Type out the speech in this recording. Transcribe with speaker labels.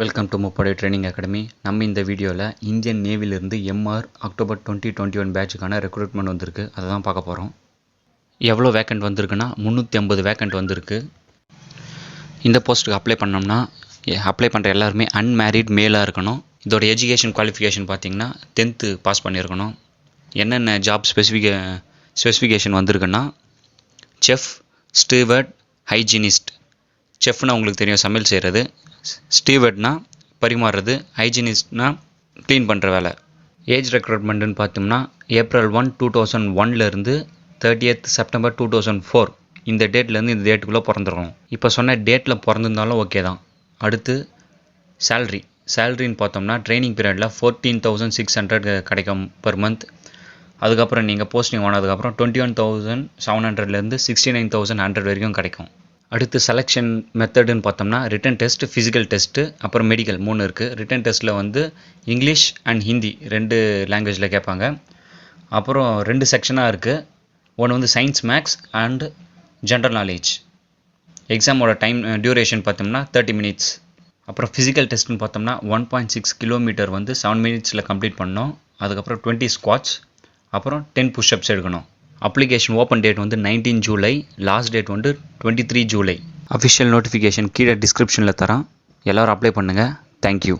Speaker 1: Welcome to முப்படை training academy நம்ம இந்த வீடியோவில் Indian நேவிலிருந்து MR October twenty twenty one பேட்சுக்கான recruitment வந்திருக்கு. அதை தான் பார்க்க போகிறோம் எவ்வளோ வேக்கண்ட் வந்திருக்குன்னா முந்நூற்றி ஐம்பது வேக்கண்ட் வந்திருக்கு. இந்த போஸ்ட்டுக்கு அப்ளை பண்ணோம்னா அப்ளை பண்ணுற எல்லாருமே அன்மேரிட் மேலாக இருக்கணும். இதோட எஜுகேஷன் குவாலிஃபிகேஷன் பார்த்தீங்கன்னா டென்த்து பாஸ் பண்ணியிருக்கணும். என்னென்ன ஜாப் ஸ்பெசிஃபிக ஸ்பெசிஃபிகேஷன் வந்திருக்குன்னா செஃப் ஸ்டீவர்ட் ஹைஜீனிஸ்ட் செஃப்னா உங்களுக்கு தெரியும் சமையல் செய்கிறது ஸ்டீவர்ட்னா பரிமாறுறது. ஹைஜீனிஸ்ட்னா க்ளீன் பண்ணுற வேலை. ஏஜ் ரெக்ரூட்மெண்ட்டுன்னு பார்த்தோம்னா ஏப்ரல் ஒன் டூ தௌசண்ட் ஒன்லேருந்து thirtieth September two thousand four. இந்த டேட்லேருந்து இந்த டேட்டுக்குள்ளே பிறந்துருக்கணும் இப்போ சொன்ன டேட்டில் பிறந்திருந்தாலும் ஓகே தான். அடுத்து சேல்ரி சேல்ரின்னு பார்த்தோம்னா ட்ரைனிங் பீரியடில் ஃபோர்டீன் தௌசண்ட் சிக்ஸ் ஹண்ட்ரட் கிடைக்கும் பர் மந்த் அதுக்கப்புறம் நீங்கள் போஸ்டிங் ஆனதுக்கப்புறம் டுவெண்ட்டி ஒன் தௌசண்ட் செவன் ஹண்ட்ரட்லேருந்து சிக்ஸ்டி நைன் தௌசண்ட் ஹண்ட்ரட் வரைக்கும் கிடைக்கும். அடுத்து செலெக்ஷன் மெத்தடுன்னு பார்த்தோம்னா ரிட்டன் டெஸ்ட் ஃபிசிக்கல் டெஸ்ட்டு அப்புறம் மெடிக்கல் மூணு இருக்குது ரிட்டன் டெஸ்ட்டில் வந்து இங்கிலீஷ் அண்ட் ஹிந்தி ரெண்டு லாங்குவேஜில் கேட்பாங்க. அப்புறம் ரெண்டு செக்ஷனாக இருக்குது ஒன்று வந்து science maths and general knowledge எக்ஸாமோட time duration பார்த்தோம்னா தேர்ட்டி மினிட்ஸ் அப்புறம் ஃபிசிக்கல் டெஸ்ட்னு பார்த்தோம்னா ஒன் பாயிண்ட் சிக்ஸ் கிலோமீட்டர் வந்து செவன் மினிட்ஸில் கம்ப்ளீட் பண்ணோம். அதுக்கப்புறம் டுவெண்ட்டி ஸ்குவாட்ச் அப்புறம் டென் புஷ்அப்ஸ் எடுக்கணும். அப்ளிகேஷன் ஓப்பன் டேட் வந்து நைன்டீன் ஜூலை லாஸ்ட் டேட் வந்து twenty three July official notification கீழே டிஸ்கிரிப்ஷனில் தரேன். எல்லோரும் அப்ளை பண்ணுங்கள் தேங்க்யூ